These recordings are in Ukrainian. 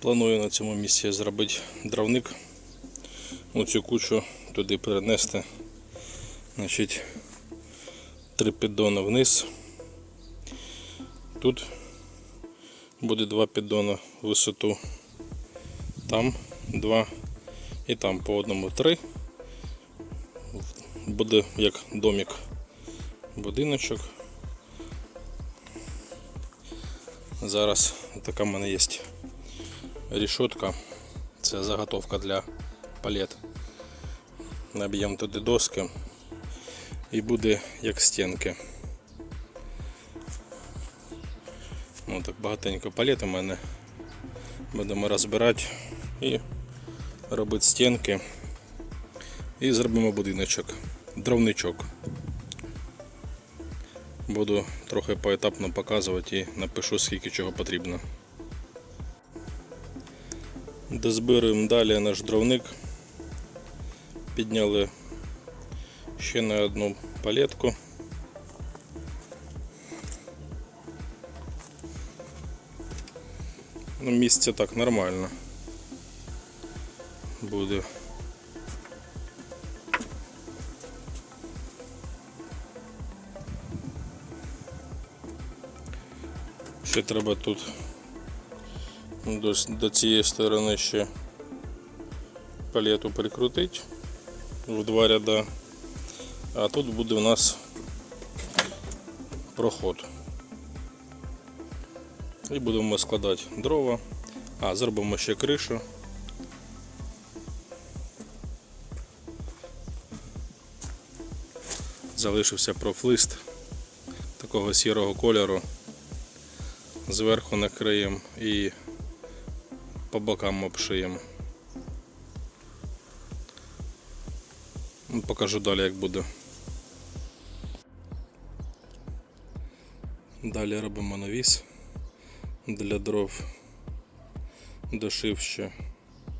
Планую на цьому місці зробити дровник. Оцю кучу туди перенести. Значить, три піддони вниз. Тут буде два піддони в висоту. Там два і там по одному три. Буде як домик будиночок. Зараз така в мене є рішотка. Це заготовка для палет. Наб'ємо туди доски і буде як стінки. Ну так багатенько палет у мене. Будемо розбирати і робити стінки. І зробимо будиночок, дровничок. Буду трохи поетапно показувати і напишу скільки чого потрібно. Дозбируємо далі наш дровник. Підняли ще на одну палетку. Ну, місце так нормально буде. Ще треба тут до, до цієї сторони ще палету прикрутити в два ряда, а тут буде у нас проход. І будемо складати дрова, а зробимо ще кришу. Залишився профлист такого сірого кольору. Зверху накриємо і по бокам обшиємо. Ну, Покажу далі як буде. Далі робимо навіс для дров. Дошив ще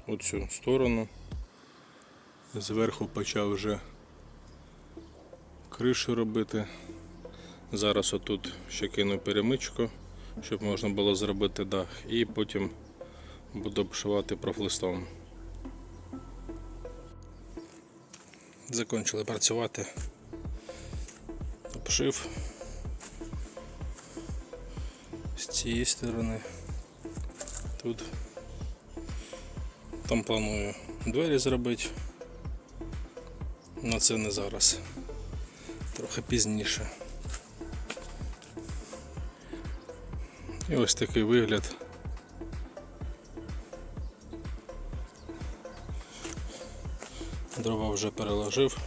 оцю сторону. Зверху почав вже кришу робити. Зараз отут ще кину перемичку, щоб можна було зробити дах, і потім буду обшивати профлистом. Закончили працювати. Обшив з цієї сторони. Тут там планую двері зробити. На це не зараз. Трохи пізніше. І ось такий вигляд. Дрова вже переложив.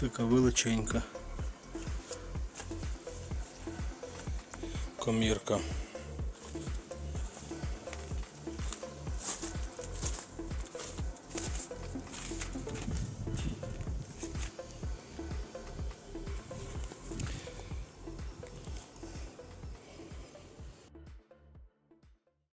Така величенька комірка.